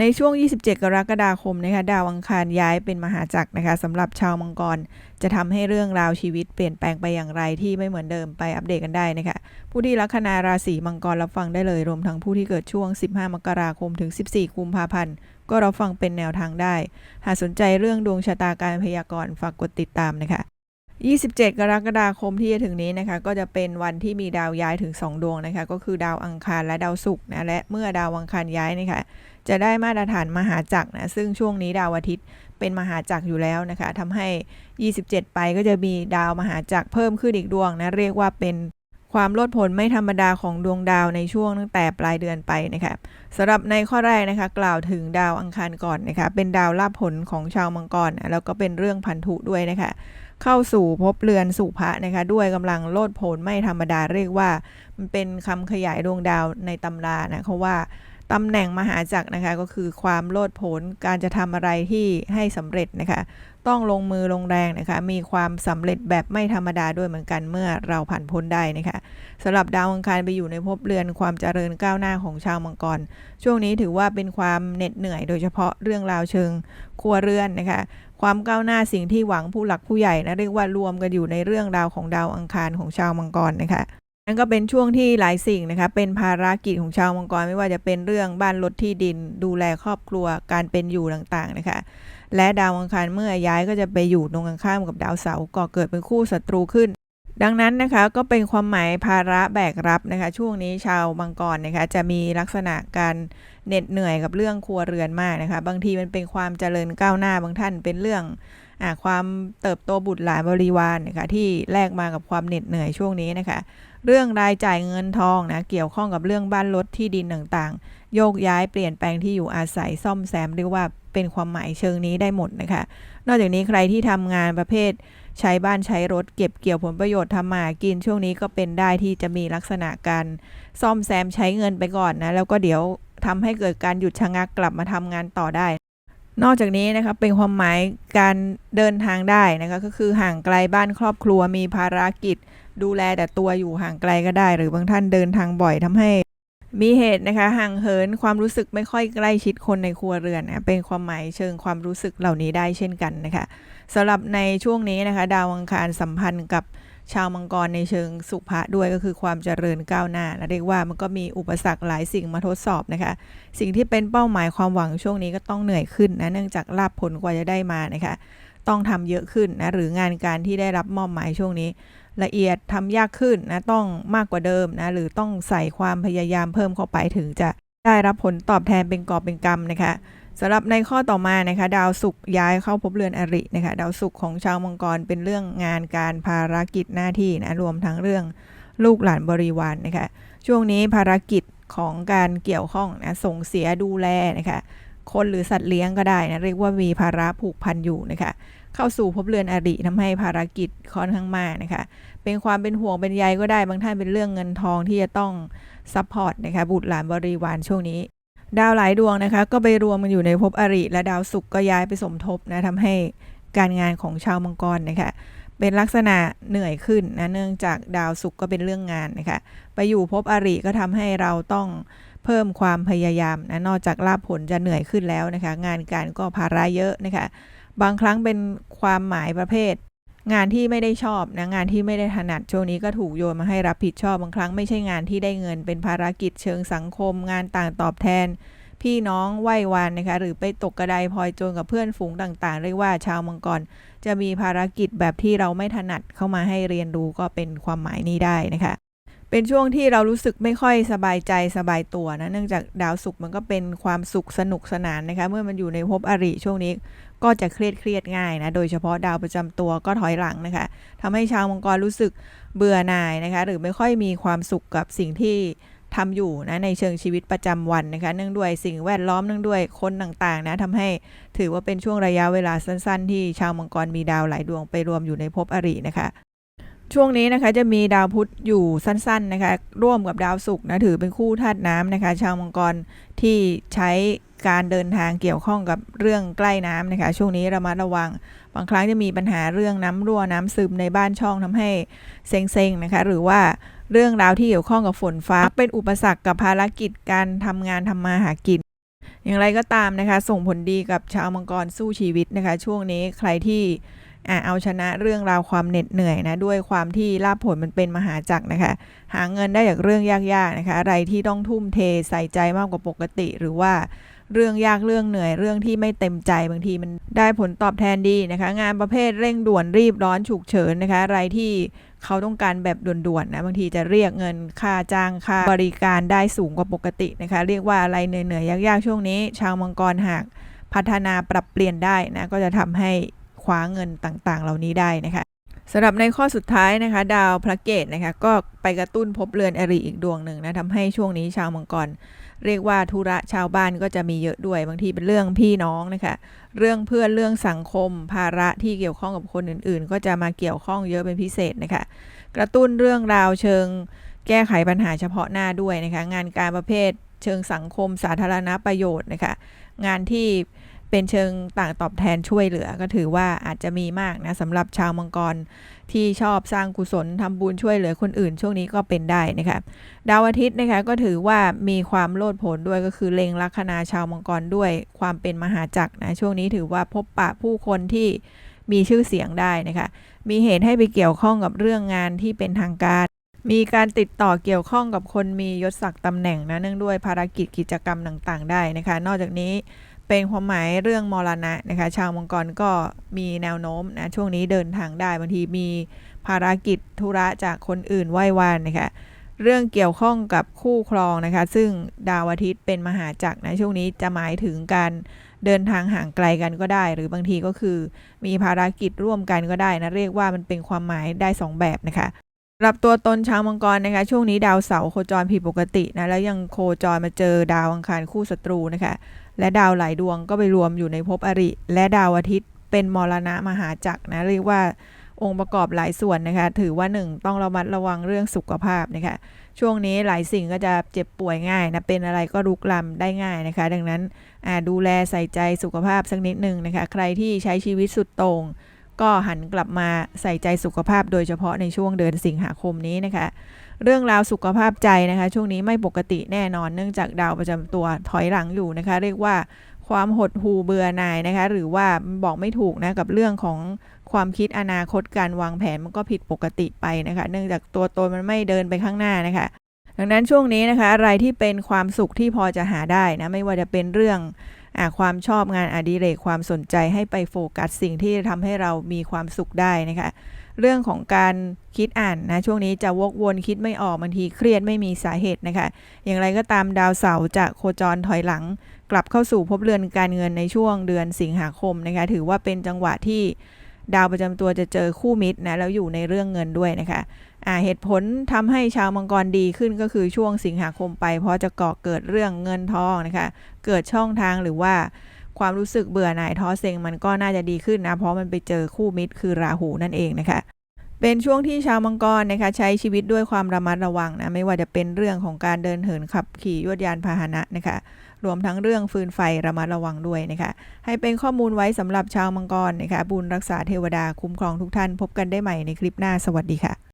ในช่วง 27 กรกฎาคมนะคะดาวอังคารย้ายเป็นมหาจักรนะคะสำหรับชาวมังกร จะทำให้เรื่องราวชีวิตเปลี่ยนแปลงไปอย่างไรที่ไม่เหมือนเดิมไปอัปเดตกันได้นะคะผู้ที่ลัคนาราศีมังกรรับฟังได้เลย รวมทั้งผู้ที่เกิดช่วง 15 มกราคมถึง 14 กุมภาพันธ์ก็รับฟังเป็นแนวทางได้ หากสนใจเรื่องดวงชะตาการพยากรณ์ฝากกดติดตามนะคะ 27 กรกฎาคมที่จะถึงนี้นะคะ ก็จะเป็นวันที่มีดาวย้ายถึง 2 ดวงนะคะ ก็คือดาวอังคารและดาวศุกร์นะและเมื่อดาวอังคารย้ายนะคะ จะได้มาตรฐานมหาจักรนะ ซึ่งช่วงนี้ดาวอาทิตย์เป็นมหาจักรอยู่แล้วนะคะทำให้ 27 ไปก็จะมีดาวมหาจักรเพิ่มขึ้นอีกดวงนะ เรียกว่าเป็นความโลดผลไม่ธรรมดาของดวงดาวในช่วงตั้งแต่ปลายเดือนไปนะคะสำหรับในข้อแรกนะคะ กล่าวถึงดาวอังคารก่อนนะคะ เป็นดาวลาภผลของชาวมังกรนะแล้วก็เป็นเรื่องพันธุด้วยนะคะ เข้าสู่ภพเรือนสุภะนะคะ ด้วยกำลังโลดโผนไม่ธรรมดาเรียกว่า มันเป็นคำขยายดวงดาวในตำรานะเขาว่า ตำแหน่งมหาจักรนะคะก็คือความโลดโผนการจะทำอะไรที่ให้สำเร็จนะคะ ต้องลงมือลงแรงนะคะ มีความสำเร็จแบบไม่ธรรมดาด้วยเหมือนกันเมื่อเราผ่านพ้นได้นะคะสำหรับดาวอังคารไปอยู่ในภพเรือนความเจริญก้าวหน้าของชาวมังกร ช่วงนี้ถือว่าเป็นความเหน็ดเหนื่อย โดยเฉพาะเรื่องราวเชิงครัวเรือนนะคะ ความก้าวหน้าสิ่งที่หวังผู้หลักผู้ใหญ่นะเรียกว่ารวมกันอยู่ในเรื่องราวของดาวอังคารของชาวมังกรนะคะ นั่นก็เป็นช่วงที่หลายสิ่งนะคะ เป็นภารกิจของชาวมังกรไม่ว่าจะเป็นเรื่องบ้านรถที่ดิน ดูแลครอบครัวการเป็นอยู่ต่างๆนะคะ และดาวอังคารเมื่อย้ายก็จะไปอยู่ตรงกันข้ามกับดาวเสาร์ก่อเกิดเป็นคู่ศัตรูขึ้น ดังนั้นนะคะก็เป็นความหมายภาระแบกรับนะคะ ช่วงนี้ชาวมังกรนะคะ จะมีลักษณะการเหน็ดเหนื่อยกับเรื่องครัวเรือนมากนะคะ บางทีมันเป็นความเจริญก้าวหน้าบางท่านเป็นเรื่อง ความเติบโตบุตรหลานบริวารนะคะที่แลกมากับความเหน็ดเหนื่อยช่วงนี้นะคะ เรื่องรายจ่ายเงินทองนะเกี่ยวข้องกับเรื่องบ้านรถที่ดินต่างๆ โยกย้ายเปลี่ยนแปลงที่อยู่อาศัยซ่อมแซมเรียกว่าเป็นความหมายเชิงนี้ได้หมดนะคะ นอกจากนี้ใครที่ทำงานประเภท ใช้บ้านใช้รถเก็บเกี่ยวผลประโยชน์ทำมากินช่วงนี้ก็เป็นได้ที่จะมีลักษณะการซ่อมแซมใช้เงินไปก่อนนะแล้วก็เดี๋ยวทำให้เกิดการหยุดชะงักกลับมาทำงานต่อได้ นอกจากนี้นะคะเป็นความหมายการเดินทางได้นะคะก็คือห่างไกลบ้านครอบครัวมีภารกิจ ดูแลแต่ตัวอยู่ห่างไกลก็ได้ หรือบางท่านเดินทางบ่อยทำให้ มีเหตุนะคะห่างเหินความรู้สึกไม่ค่อยใกล้ชิดคนในครัวเรือนนะเป็นความหมายเชิงความรู้สึกเหล่านี้ได้เช่นกันนะคะสำหรับในช่วงนี้นะคะ ดาวอังคารสัมพันธ์กับ ชาวมังกรในเชิงสุภะด้วยก็คือความเจริญก้าวหน้าและเรียกว่ามันก็มีอุปสรรคหลายสิ่งมาทดสอบนะคะ สิ่งที่เป็นเป้าหมายความหวังช่วงนี้ก็ต้องเหนื่อยขึ้นนะเนื่องจากลาบผลกว่าจะได้มานะคะต้องทำเยอะขึ้นนะหรืองานการที่ได้รับมอบหมายช่วงนี้ ละเอียดทำยากขึ้นนะต้องมากกว่าเดิมนะหรือต้องใส่ความพยายามเพิ่มเข้าไปถึงจะได้รับผลตอบแทนเป็นกอบเป็นกำนะคะ สำหรับในข้อต่อมานะคะดาวศุกร์ย้ายเข้าพบเรือนอรินะคะดาวศุกร์ของชาวมังกรเป็นเรื่องงานการภารกิจหน้าที่นะรวมทั้งเรื่องลูกหลานบริวารนนะคะช่วงนี้ภารกิจของการเกี่ยวข้องนะส่งเสียดูแลนะคะคนหรือสัตว์เลี้ยงก็ได้นะเรียกว่ามีภาระผูกพันอยู่นะคะเข้าสู่พบเรือนอริทำให้ภารกิจค่อนข้างมากนะคะเป็นความเป็นห่วงเป็นใยก็ได้บางท่านเป็นเรื่องเงินทองที่จะต้องซัพพอร์ตนะคะบุตรหลานบริวารช่วงนี้ ดาวหลายดวงนะคะ ก็ไปรวมกันอยู่ในภพอริ และดาวศุกร์ก็ย้ายไปสมทบนะทำให้การงานของชาวมังกรนะคะเป็นลักษณะเหนื่อยขึ้นนะเนื่องจากดาวศุกร์ก็เป็นเรื่องงานนะคะไปอยู่ภพอริก็ทำให้เราต้องเพิ่มความพยายามนะนอกจากลาภผลจะเหนื่อยขึ้นแล้วนะคะ งานการก็ภาระเยอะนะคะ บางครั้งเป็นความหมายประเภท งานที่ไม่ได้ชอบนะงานที่ไม่ได้ถนัดช่วงนี้ก็ถูกโยนมาให้รับผิดชอบบางครั้งไม่ใช่งานที่ได้เงินเป็นภารกิจเชิงสังคม งานต่างตอบแทน พี่น้องไหว้วานนะคะหรือไปตกกระไดพลอยโจรกับเพื่อนฝูงต่างๆ เรียกว่าชาวมังกรจะมีภารกิจแบบที่เราไม่ถนัดเข้ามาให้เรียนรู้ก็เป็นความหมายนี้ได้นะคะเป็นช่วงที่เรารู้สึกไม่ค่อยสบายใจสบายตัวนะเนื่องจากดาวศุกร์มันก็เป็นความสุขสนุกสนานนะคะ เมื่อมันอยู่ในภพอริช่วงนี้ ก็จะเครียดเครียดง่ายนะ โดยเฉพาะดาวประจำตัวก็ถอยหลังนะคะทำให้ชาวมังกรรู้สึกเบื่อหน่ายนะคะ หรือไม่ค่อยมีความสุขกับสิ่งที่ทำอยู่นะในเชิงชีวิตประจำวันนะคะ เนื่องด้วยสิ่งแวดล้อมเนื่องด้วยคนต่างๆนะทำให้ถือว่าเป็นช่วงระยะเวลาสั้น ๆ ที่ชาวมังกรมีดาวหลายดวงไปรวมอยู่ในภพอรินะคะช่วงนี้นะคะจะมีดาวพุธอยู่สั้นๆนะคะร่วมกับดาวศุกร์นะถือเป็นคู่ธาตุน้ำนะคะ ชาวมังกรที่ใช้ การเดินทางเกี่ยวข้องกับเรื่องใกล้น้ำนะคะ ช่วงนี้ระมัดระวัง บางครั้งจะมีปัญหาเรื่องน้ำรั่วน้ำซึมในบ้านช่องทำให้เซ็งๆนะคะ หรือว่าเรื่องราวที่เกี่ยวข้องกับฝนฟ้า เป็นอุปสรรคกับภารกิจการทำงานทำมาหากิน อย่างไรก็ตามนะคะ ส่งผลดีกับชาวมังกรสู้ชีวิตนะคะ ช่วงนี้ใครที่เอาชนะเรื่องราวความเหน็ดเหนื่อยนะด้วยความที่ลาภผลมันเป็นมหาจักรนะคะ หาเงินได้จากเรื่องยากๆนะคะ อะไรที่ต้องทุ่มเทใส่ใจมากกว่าปกติ หรือว่า เรื่องยากเรื่องเหนื่อยเรื่องที่ไม่เต็มใจบางทีมันได้ผลตอบแทนดีนะคะ งานประเภทเร่งด่วนรีบร้อนฉุกเฉินนะคะอะไรที่เขาต้องการแบบด่วนๆนะบางทีจะเรียกเงินค่าจ้างค่าบริการได้สูงกว่าปกตินะคะ เรียกว่าอะไรเหนื่อยๆยากๆช่วงนี้ ชาวมังกรหากพัฒนาปรับเปลี่ยนได้นะก็จะทำให้คว้าเงินต่างๆ เหล่านี้ได้นะคะ สำหรับในข้อสุดท้ายนะคะ ดาวพระเกตนะคะก็ไปกระตุ้นภพเรือนอริอีกดวงหนึ่งนะทำให้ช่วงนี้ชาวมังกรเรียกว่าธุระชาวบ้านก็จะมีเยอะด้วย บางทีเป็นเรื่องพี่น้องนะคะ เรื่องเพื่อนเรื่องสังคม ภาระที่เกี่ยวข้องกับคนอื่นๆ ก็จะมาเกี่ยวข้องเยอะเป็นพิเศษนะคะ กระตุ้นเรื่องราวเชิงแก้ไขปัญหาเฉพาะหน้าด้วยนะคะ งานการประเภทเชิงสังคมสาธารณประโยชน์นะคะ งานที่ เป็นเชิงต่างตอบแทนช่วยเหลือก็ถือว่าอาจจะมีมากนะสำหรับชาวมังกรที่ชอบสร้างกุศลทำบุญช่วยเหลือคนอื่นช่วงนี้ก็เป็นได้นะคะดาวอาทิตย์นะคะก็ถือว่ามีความโลดโผนด้วยก็คือเล็งลัคนาชาวมังกรด้วยความเป็นมหาจักรนะช่วงนี้ถือว่าพบปะผู้คนที่มีชื่อเสียงได้นะคะมีเหตุให้ไปเกี่ยวข้องกับเรื่องงานที่เป็นทางการมีการติดต่อเกี่ยวข้องกับคนมียศศักดิ์ตำแหน่งนะเนื่องด้วยภารกิจกิจกรรมต่างๆ ได้นะคะ นอกจากนี้ เป็นความหมายเรื่องมรณะนะคะ ชาวมังกรก็มีแนวโน้มนะช่วงนี้เดินทางได้บางทีมีภารกิจธุระจากคนอื่นไหว้วานนะคะเรื่องเกี่ยวข้องกับคู่ครองนะคะ ซึ่งดาวอาทิตย์เป็นมหาจักรนะช่วงนี้จะหมายถึงการเดินทางห่างไกลกันก็ได้ หรือบางทีก็คือมีภารกิจร่วมกันก็ได้นะเรียกว่ามันเป็นความหมายได้ 2 แบบนะคะ รับตัวตนชาวมังกรนะคะช่วงนี้ดาวเสาร์โคจรผิดปกตินะแล้วยังโคจรมาเจอดาวอังคารคู่ศัตรูนะคะและดาวหลายดวงก็ไปรวมอยู่ในภพอริ และดาวอาทิตย์เป็นมรณะมหาจักรนะเรียกว่าองค์ประกอบหลายส่วนนะคะถือว่า 1 ต้องระมัดระวังเรื่องสุขภาพนะคะช่วงนี้หลายสิ่งก็จะเจ็บป่วยง่ายนะเป็นอะไรก็ลุกลำได้ง่ายนะคะ ดังนั้นดูแลใส่ใจสุขภาพสักนิดหนึ่งนะคะใครที่ใช้ชีวิตสุดโต่ง ก็หันกลับมาใส่ใจสุขภาพโดยเฉพาะในช่วงเดือนสิงหาคมนี้นะคะ เรื่องราวสุขภาพใจนะคะ ช่วงนี้ไม่ปกติแน่นอนเนื่องจากดาวประจำตัวถอยหลังอยู่นะคะ เรียกว่าความหดหู่เบื่อหน่ายนะคะ หรือว่าบอกไม่ถูกนะกับเรื่องของความคิดอนาคตการวางแผนมันก็ผิดปกติไปนะคะ เนื่องจากตัวตนมันไม่เดินไปข้างหน้านะคะดังนั้นช่วงนี้นะคะอะไรที่เป็นความสุขที่พอจะหาได้นะไม่ว่าจะเป็นเรื่อง ความชอบงานอดิเรกความสนใจให้ไปโฟกัสสิ่งที่จะทำให้เรามีความสุขได้นะคะ เรื่องของการคิดอ่านนะช่วงนี้จะวกวนคิดไม่ออกบางทีเครียดไม่มีสาเหตุนะคะ อย่างไรก็ตามดาวเสาร์จะโคจรถอยหลัง กลับเข้าสู่ภพเรือนการเงินในช่วงเดือนสิงหาคมนะคะ ถือว่าเป็นจังหวะที่ดาวประจำตัวจะเจอคู่มิตรนะแล้วอยู่ในเรื่องเงินด้วยนะคะ เหตุผลทำให้ชาวมังกรดีขึ้นก็คือช่วงสิงหาคมไป เพราะจะก่อเกิดเรื่องเงินทองนะคะ เกิดช่องทางหรือว่าความรู้สึกเบื่อหน่ายท้อเซ็งมันก็น่าจะดีขึ้นนะ เพราะมันไปเจอคู่มิตรคือราหูนั่นเองนะคะ เป็นช่วงที่ชาวมังกรนะคะใช้ชีวิตด้วยความระมัดระวังนะ ไม่ว่าจะเป็นเรื่องของการเดินเหินขับขี่ยวดยานพาหนะนะคะ รวมทั้งเรื่องฟืนไฟระมัดระวังด้วยนะคะ ให้เป็นข้อมูลไว้สำหรับชาวมังกรนะคะ บุญรักษาเทวดาคุ้มครองทุกท่าน พบกันได้ใหม่ในคลิปหน้า สวัสดีค่ะ